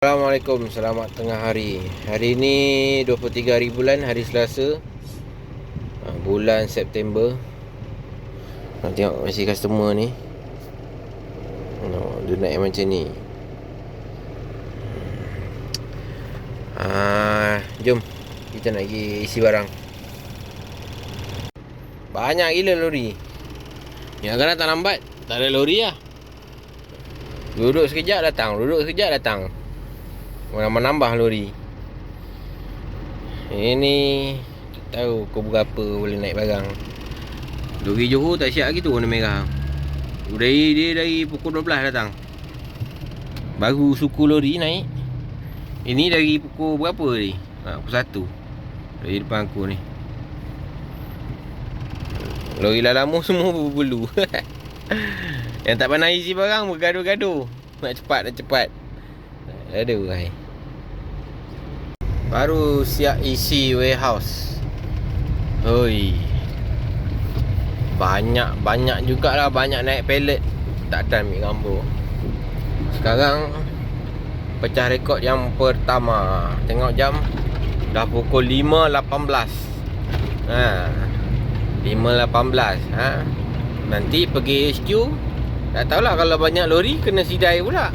Assalamualaikum, selamat tengah hari. Hari ni 23 hari bulan, hari Selasa. Ha, Bulan September. Nak tengok masih customer ni. No, Dia naik macam ni. Ha, Jom Kita nak pergi isi barang. Banyak gila lori. Yang kan datang lambat Tak ada lori lah. Duduk sekejap datang Duduk sekejap datang Menambah lori. Ini Tak tahu kau berapa boleh naik barang. Lori Johor tak siap lagi tu warna merah. Dari dia dari pukul 12 datang. Baru suku lori naik. Ini dari pukul berapa tadi? Ha, pukul 1 Dari depan aku ni. Lori lalamu semua berbulu Yang tak pandai isi barang bergaduh-gaduh. Nak cepat, nak cepat. Aduh, hai. Baru siap isi warehouse. Hoi. Banyak banyak jugalah banyak naik pallet. Tak ada ambil gambar. Sekarang pecah rekod yang pertama. Tengok jam dah pukul 5.18. Ha. 5.18 ha. Nanti pergi HQ Tak tahulah kalau banyak lori Kena sidai pula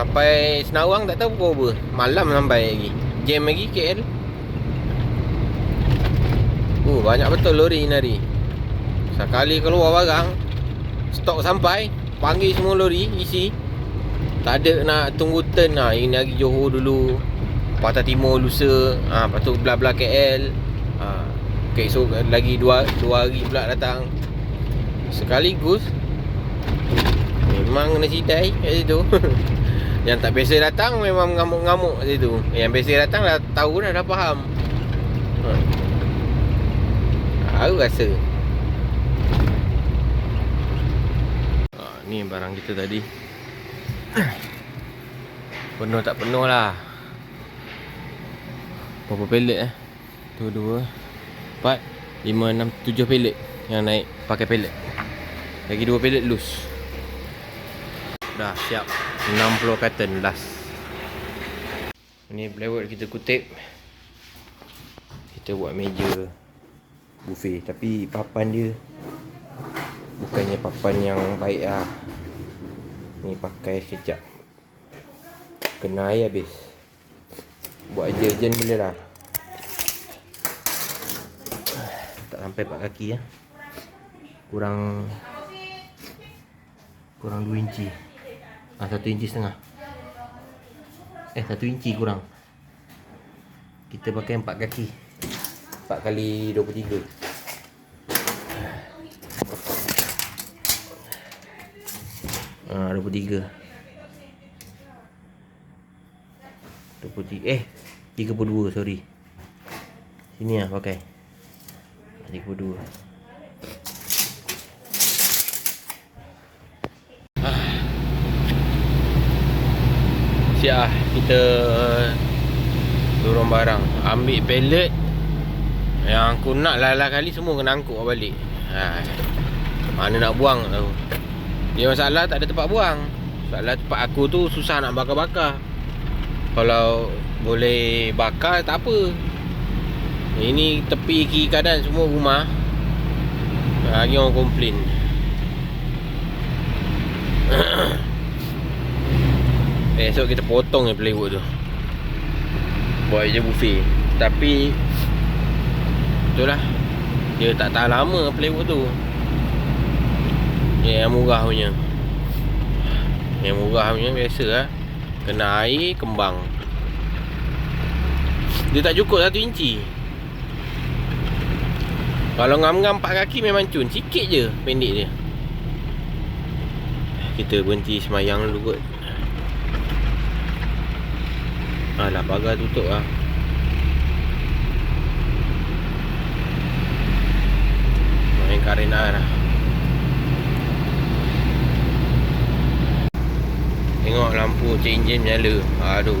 Sampai Senawang tak tahu pukul apa Malam sampai lagi. Jam lagi KL Uh, banyak betul lori hari. Sekali keluar barang Stok sampai Panggil semua lori Isi. Tak ada nak tunggu turn lah. Ini hari Johor dulu Patah Timur lusa. Ha, Lepas tu belah-belah KL ha, Okay so lagi 2 dua hari pula datang. Sekaligus Memang kena sidai kat situ Yang tak biasa datang memang ngamuk-ngamuk kat situ Yang biasa datang dah tahu dah dah faham. Ha. Aku rasa. Ha, Ni barang kita tadi. Penuh tak penuh lah. Berapa pelet eh? Tu dua Empat Lima, enam, tujuh pelet Yang naik pakai pelet Lagi dua pelet loose. Dah siap 60 carton last. Ni plywood kita kutip. Kita buat meja Buffet. Tapi papan dia Bukannya papan yang baik lah. Ni pakai sekejap. Kena air habis. Buat urgent boleh lah. Tak sampai 4 kaki ya. Kurang Kurang 2 inci Ah, satu inci setengah. Eh, satu inci kurang. Kita pakai empat kaki. Empat kali dua puluh tiga. Ah, dua puluh tiga. Dua puluh tiga. Eh, tiga puluh dua, sorry. Sini lah pakai. Tiga puluh dua. Siap lah kita Dorong barang. Ambil pallet. Yang aku nak lah kali semua kena angkut balik. Ha. Mana nak buang tahu. Dia masalah tak ada tempat buang. Masalah tempat aku tu susah nak bakar-bakar. Kalau boleh bakar tak apa. Ini tepi kiri kanan semua rumah. Lagi orang komplain Esok kita potong ni plywood tu. Buat je buffet. Tapi Itulah. Dia tak tahan lama plywood tu. Yang murah punya. Yang murah punya biasa lah. Kena air kembang. Dia tak cukup satu inci. Kalau ngam-ngam empat kaki memang cun. Sikit je pendek dia. Kita berhenti semayang dulu kot Alah pagar tutup lah. Main karena lah. Tengok lampu check engine nyala. Aduh.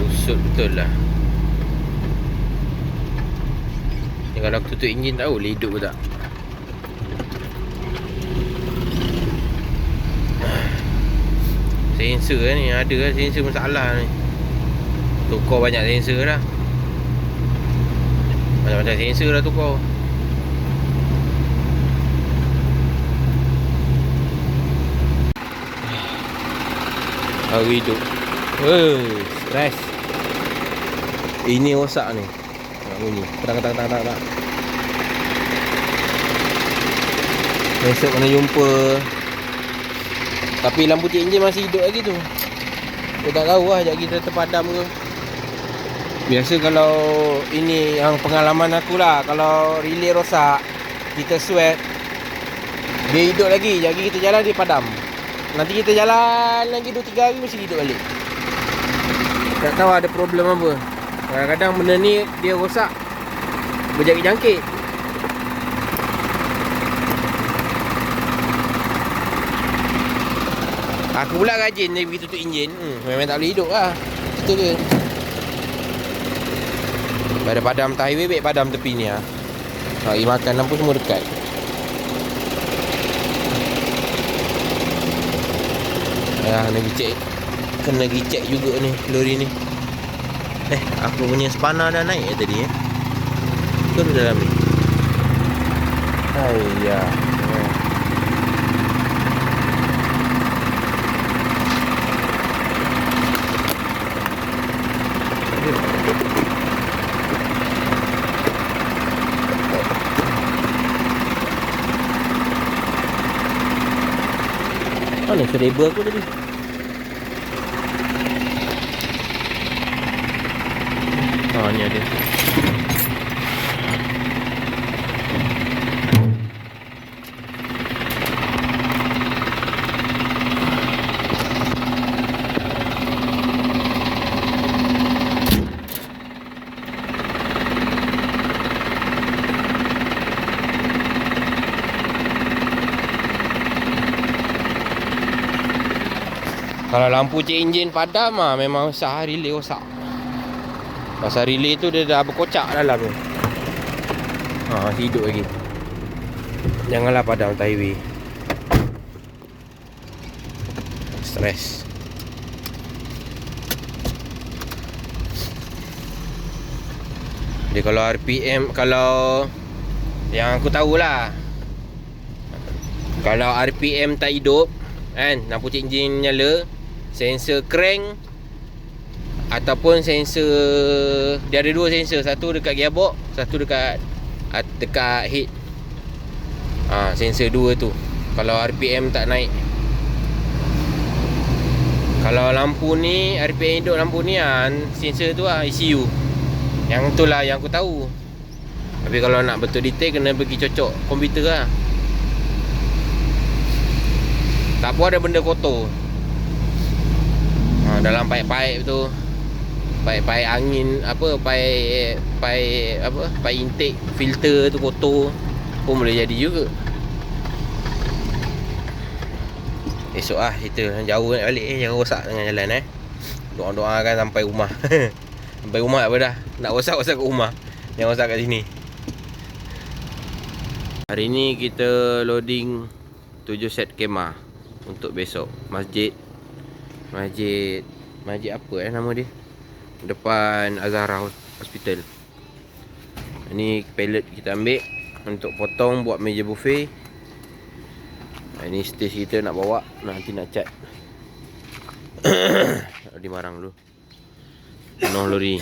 Busuk betul lah. Kalau aku tutup enjin tahu boleh hidup ke tak Sensor ni ada lah sensor masalah ni. Tukar banyak sensor dah. Macam-macam sensor dah tukar. Hari Hei, stress. Ini rosak ni. Bunyi. Petang, petang, petang, petang, petang Besok kena jumpa Tapi lampu cik enjin masih hidup lagi tu. Aku tak tahu lah Sekejap kita terpadam ke. Biasa kalau Ini yang pengalaman aku lah Kalau relay rosak Kita sweat Dia hidup lagi. Sekejap kita jalan dia padam. Nanti kita jalan lagi 2-3 hari Mesti hidup balik. Tak tahu ada problem apa. Kadang-kadang benda ni Dia rosak Berjangkit-jangkit Aku pula rajin dia pergi tutup enjin. Hmm, Memang tak boleh hidup lah. Cerita dia Pada padam tak highway padam tepi ni lah Nak pergi makan lampu semua dekat. Kena pergi check Kena pergi check juga ni Lori ni. Eh, aku punya spana dah naik ya tadi eh. Ke tu dalam ni? Ayah sereba aku tadi? Oh, ni ada. Kalau lampu cek enjin padam ah memang sah relay rosak. Pasal relay tu dia dah berkocak dalam tu. Ha, hidup lagi. Janganlah padam highway. Stress. Dia kalau RPM kalau yang aku tahulah kalau RPM tak hidup kan lampu cek enjin nyala sensor crank ataupun sensor dia ada dua sensor satu dekat gearbox satu dekat at- dekat head. Ha, sensor dua tu. Kalau RPM tak naik. Kalau lampu ni RPM hidup lampu ni ah sensor tu lah ECU yang tu lah yang aku tahu. Tapi kalau nak betul detail kena pergi cocok komputer lah. Tak apa ada benda kotor. ha, Dalam paip-paip tu. Paip-paip angin Apa Paip Paip Apa Paip intake Filter tu kotor. Pun boleh jadi juga. Esok lah kita Jauh nak balik eh Jangan rosak tengah jalan eh. Doa-doa kan sampai rumah. Sampai rumah apa dah? Nak rosak-rosak kat rumah. Jangan rosak kat sini. Hari ni kita loading 7 set kemah untuk besok. Masjid. Masjid masjid apa eh nama dia? Depan Azhara Hospital. Ini pallet kita ambil untuk potong buat meja buffet. Ini stage kita nak bawa nanti nak cat. Di marang dulu. Penuh lori.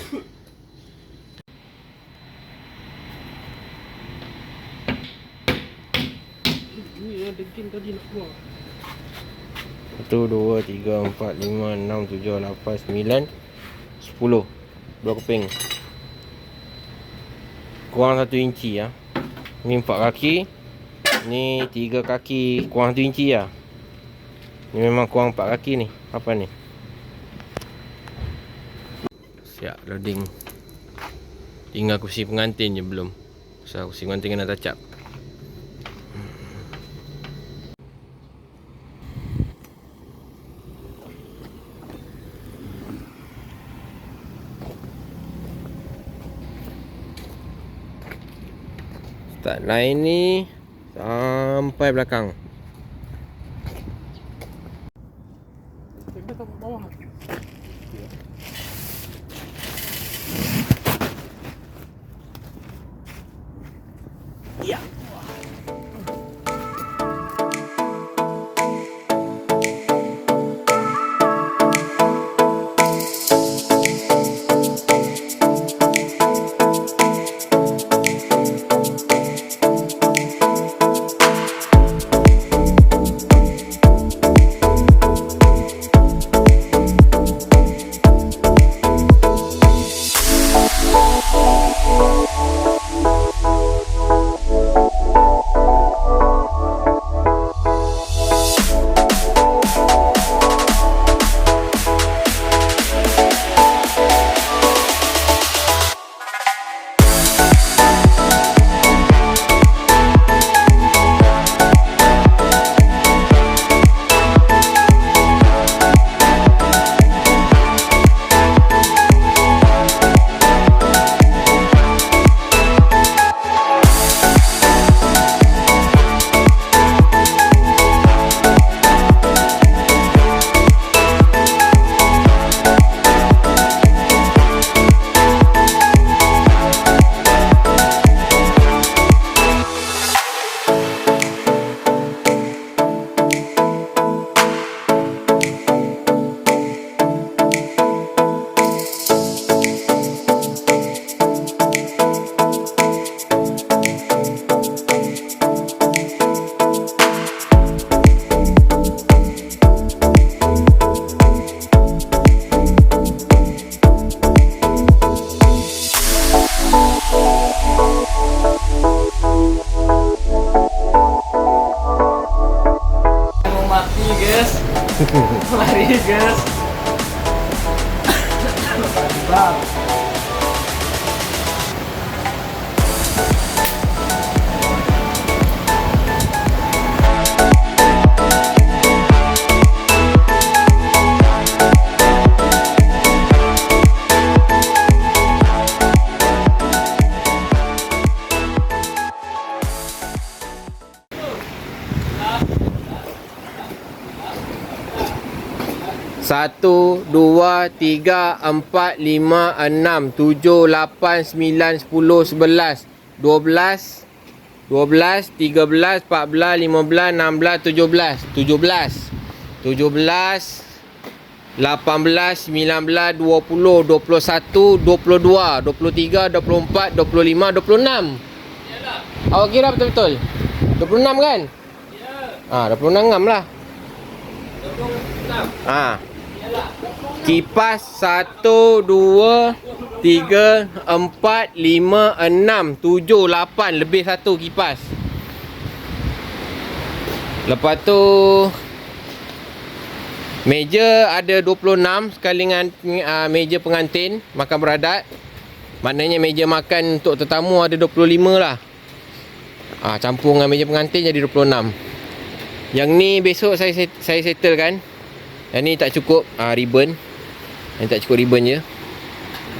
Ni ada game tadi nak keluar. 1, 2, 3, 4, 5, 6, 7, 8, 9 10 Dua keping. Kurang 1 inci ya. Ni 4 kaki. Ni 3 kaki. Kurang 1 inci ya. Ni memang kurang 4 kaki ni. Apa ni? Siap loading. Tinggal kursi pengantin je belum. So kursi pengantin kena touch up Start line ni Sampai belakang Satu, dua, tiga, empat, lima, enam, tujuh, lapan, sembilan, sepuluh, sebelas, dua belas, dua belas, tiga belas, empat belas, lima belas, enam belas, tujuh belas, tujuh belas, tujuh belas, lapan belas, sembilan belas, dua puluh, dua puluh satu, dua puluh dua, dua puluh tiga, dua puluh empat, dua puluh lima, dua puluh enam. Awak kira betul-betul? Dua puluh enam kan? Ah, dua puluh enam lah. Ah. Kipas satu, dua, tiga, empat, lima, enam, tujuh, lapan. Lebih satu kipas. Lepas tu meja ada 26 sekali dengan uh, meja pengantin makan beradat. Maknanya meja makan untuk tetamu ada 25 lah. Ah campur dengan meja pengantin jadi 26. Yang ni besok saya saya settle kan. Yang ni tak cukup ah ribbon. Yang tak cukup ribbon je.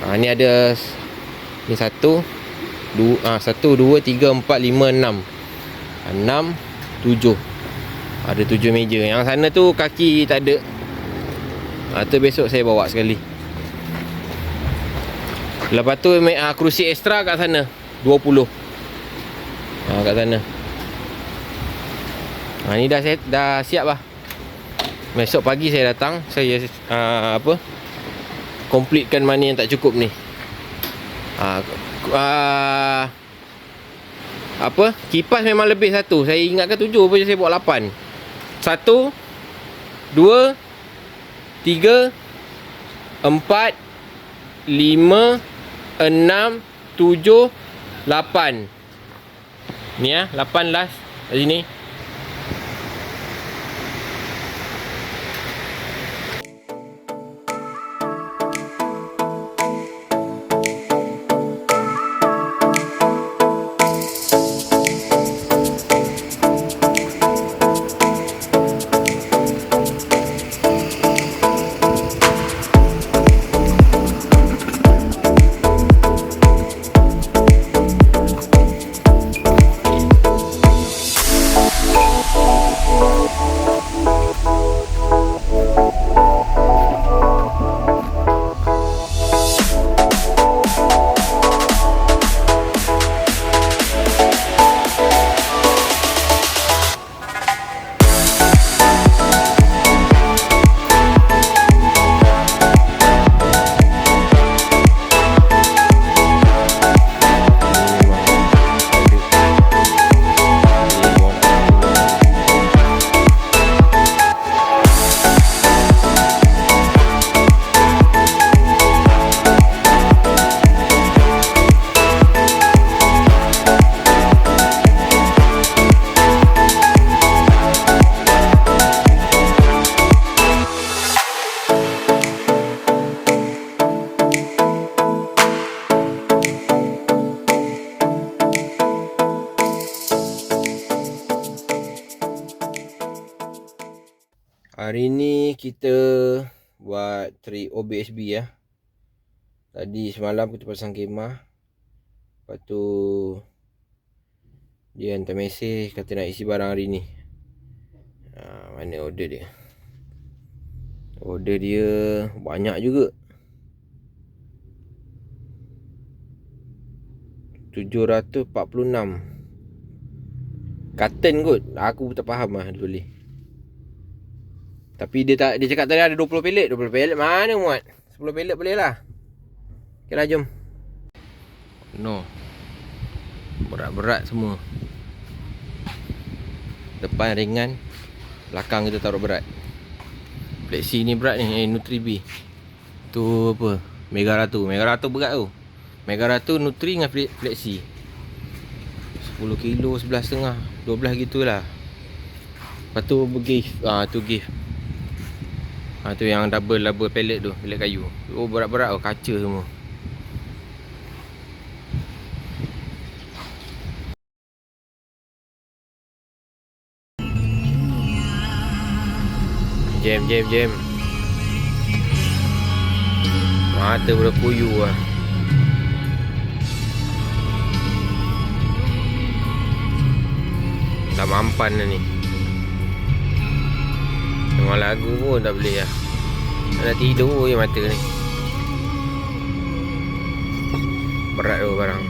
Ah ni ada ni satu dua ah satu dua tiga empat lima enam. Enam tujuh. Ada tujuh meja. Yang sana tu kaki tak ada. Ah tu besok saya bawa sekali. Lepas tu ah, kerusi ekstra kat sana 20. Ha, kat sana. Ha, ni dah set, dah siap lah. Besok pagi saya datang, saya uh, apa? Completekan mana yang tak cukup ni. Ha, uh, apa? Kipas memang lebih satu. Saya ingatkan tujuh pun saya bawa lapan. Satu, dua, tiga, empat, lima, enam, tujuh, lapan. Ni ya, 8 last kat sini. OBSB ya. Tadi semalam kita pasang kemah. Lepas tu dia hantar mesej kata nak isi barang hari ni. Ha, mana order dia? Order dia banyak juga. 746 Carton kot Aku tak faham lah tulis Tapi dia tak dia cakap tadi ada 20 pelet 20 pelet mana muat? 10 pelet boleh lah. Okay lah jom. No. Berat-berat semua. Depan ringan Belakang kita taruh berat. Flexi ni berat ni Eh Nutri B. Tu apa? Mega Ratu. Mega Ratu berat tu. Mega Ratu Nutri dengan Fle- Flexi 10 kilo 11 setengah. 12 gitulah. Lepas tu gift ah tu gift Ah tu yang double double pellet tu, pellet kayu. Oh berat-berat oh kaca semua. Jam jam jam. Mata berpuyu ah. Tak mampan dah ni Tengok lagu pun tak boleh lah. Nak tidur je mata ni. Berat tu barang.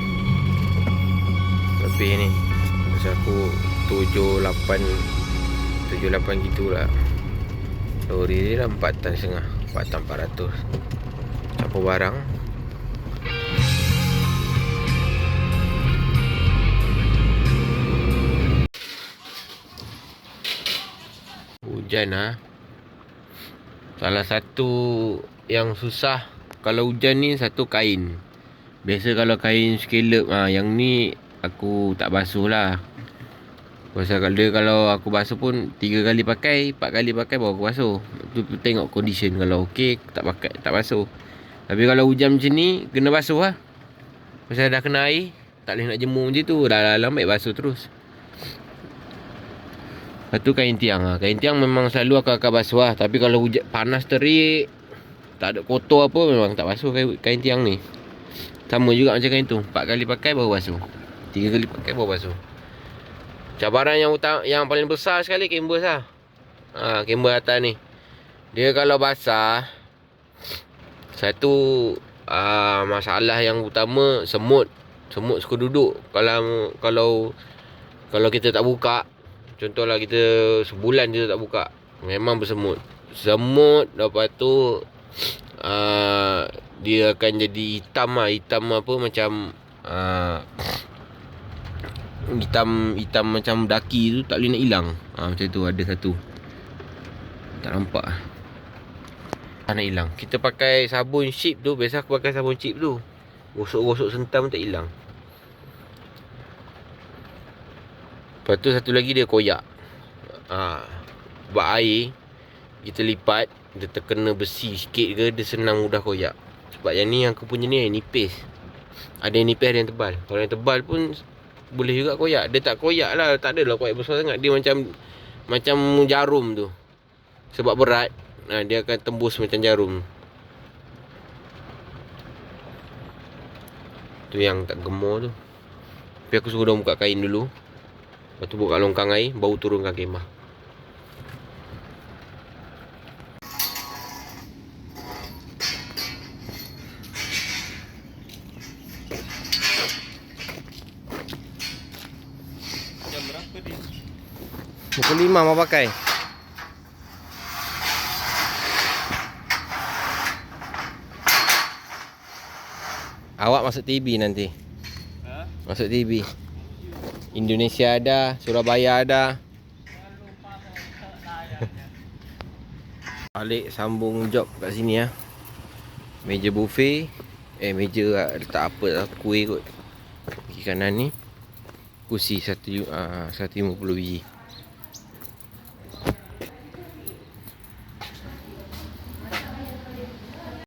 Lebih ni. Masa aku 7, 8 7, 8 gitu lah Lori dia dah 4 tan setengah. 4 tan 400 Campur barang Hujan ah. Salah satu yang susah kalau hujan ni satu kain. Biasa kalau kain scallop ah yang ni aku tak basuh lah. Pasal kalau dia kalau aku basuh pun tiga kali pakai, empat kali pakai baru aku basuh. Tu tengok condition kalau okey tak pakai tak basuh. Tapi kalau hujan macam ni kena basuh lah. Pasal dah kena air, tak boleh nak jemur macam tu. Dah dalam baik basuh terus. Lepas tu kain tiang lah. Kain tiang memang selalu akan, basuh. Tapi kalau hujan, panas terik, tak ada kotor apa, memang tak basuh kain, kain tiang ni. Sama juga macam kain tu. Empat kali pakai baru basuh. Tiga kali pakai baru basuh. Cabaran yang utama, yang paling besar sekali canvas lah. Ha, canvas atas ni. Dia kalau basah, satu uh, masalah yang utama semut. Semut suka duduk. Kalau kalau kalau kita tak buka, Contohlah kita sebulan je tak buka. Memang bersemut. Semut Lepas tu uh, Dia akan jadi hitam lah. Hitam apa macam uh, Hitam Hitam macam daki tu Tak boleh nak hilang. Uh, Macam tu ada satu. Tak nampak. Tak nak hilang. Kita pakai sabun chip tu. Biasa aku pakai sabun chip tu. Gosok-gosok sentam tak hilang Lepas tu satu lagi dia koyak. Ha. Buat air kita lipat dia terkena besi sikit ke dia senang mudah koyak. Sebab yang ni yang aku punya ni nipis. Ada yang nipis ada yang tebal. Kalau yang tebal pun boleh juga koyak. Dia tak koyak lah. Tak adalah koyak besar sangat. Dia macam macam jarum tu. Sebab berat. Ha, dia akan tembus macam jarum. Tu yang tak gemar tu. Tapi aku suruh dia buka kain dulu. Lepas tu buka longkang air Baru turunkan kemah Jam berapa dia? Pukul 5 mau pakai Awak masuk TV nanti Ha? Masuk TV Indonesia ada Surabaya ada. Balik sambung job kat sini ya. Meja buffet. Eh meja lah, letak apa lah Kuih kot. Kiri kanan ni. Kursi 1 uh, 150 biji